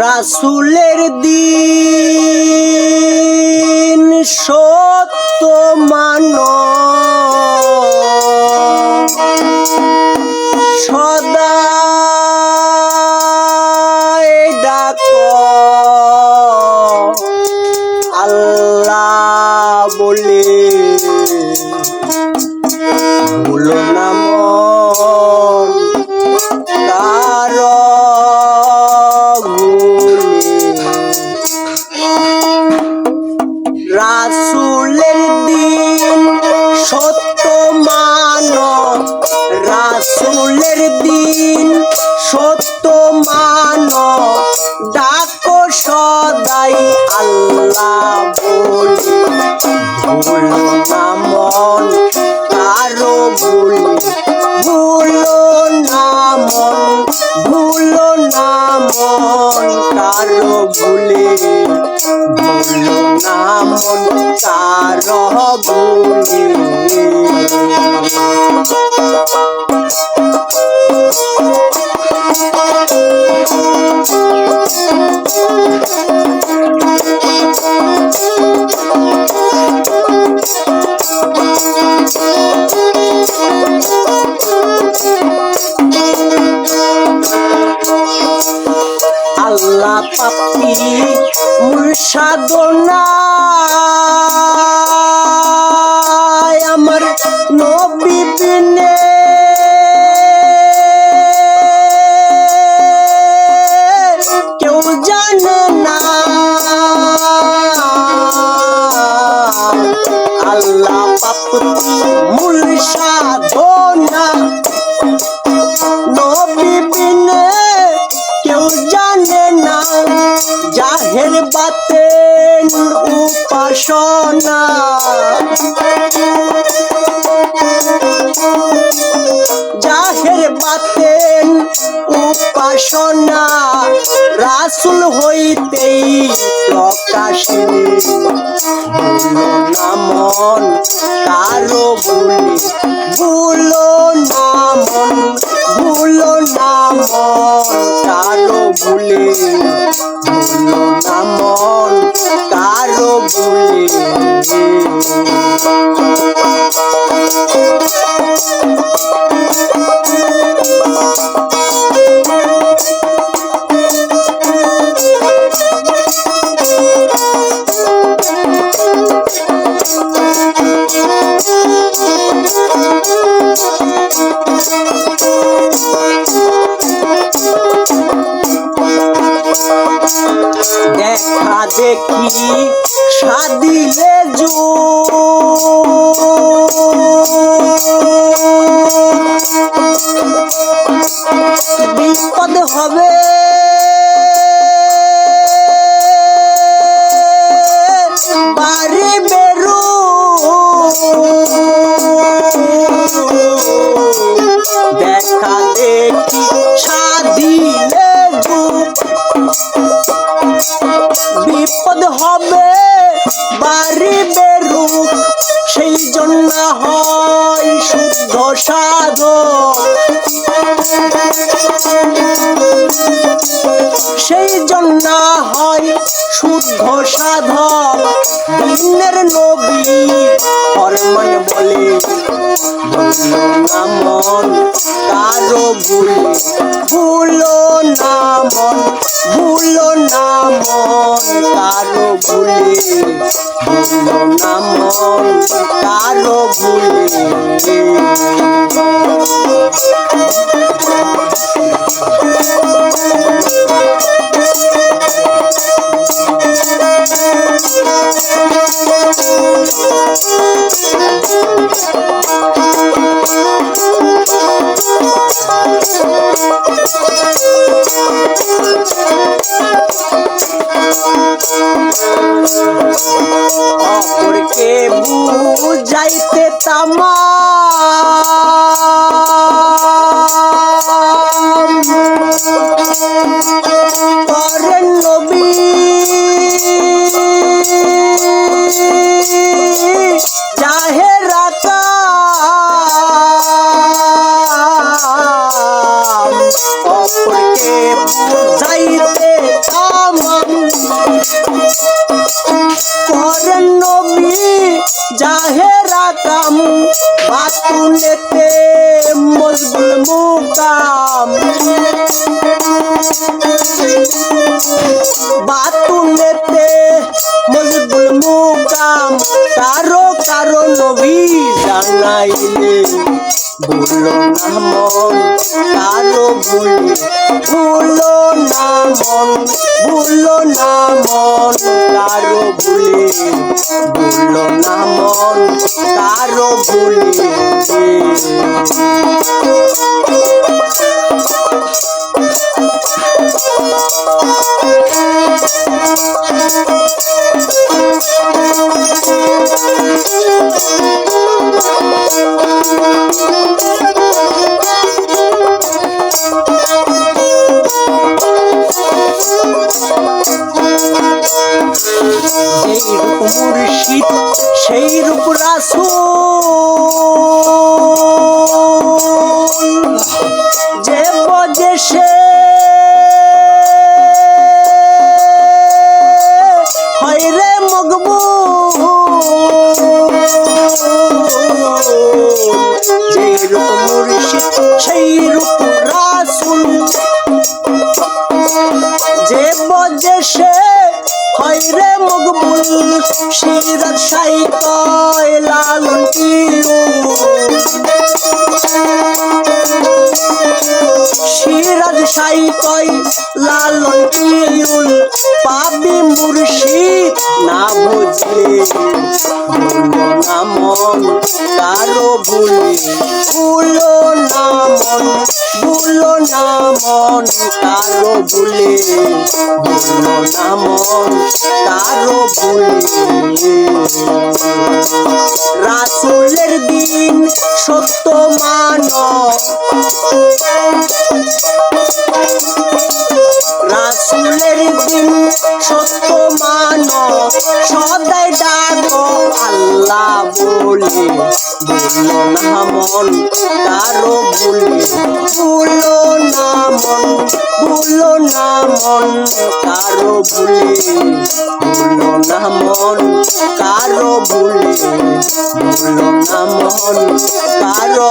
রাসুলের দিন সত্য মান। না মন কারও ভুলে ভুলো না মন কারও ভুলে। আল্লাহ পাপি মূল সাধনা আমার নবী বিনে। কেউ জানে না। আল্লাহ পাপি মূল সাধনা জাহের বাতেন উপাসনা। জাহের বাতেন উপাসনা। রাসুল হইতেই প্রকাশে ভুলো না মন, কারও ভুলে ভুলো না মন, ভুলো না মন, কারও ভুলে দেখা সাদিলে জো বিপদ হবে সাধক সেই জন্য হয় শুদ্ধ সাধক দিনের নবী ফরমান বলে ভুলো না মন, কারও ভুলে, ভুলো না মন, ভুলো না মন, কারও ভুলে, ভুলো না মন, কারও ভুলে বাতুনেতে মজবুল মুকাম বাতুনেতে মজবুল মুকাম কারও কারও নবী জানাইলে বলল না মন, কারও ভুলে, ভুলো না মন, ভুলো না মন, কারও ভুলে, ভুলো না মন, কারও ভুলে। মুর্শিদ সেই রূপ রাসূল যে বজে সে হয় রে মকবুল। যেই রূপ মুর্শিদ সেই রূপ রাসূল যে বজে সে হয় রে মকবুল, সিরাজ সাই কয় লালন টিউ সিরাজ সাই কয় লালন টিউল পাবি মুর্শিদ না বুঝলে না মন, কারও ভুলে ভুলো না মন। ভুলো না মন, কারও ভুলে ভুলো না মন, কারও ভুলে। রাসুলের দিন সত্য মানব। রাসুলের দিন সত্য বলে বলল না মন, তারও ভুলে বলল না মন বলল না মন কারও ভুলে বলল না মন কারও ভুলে বলল না মন কারও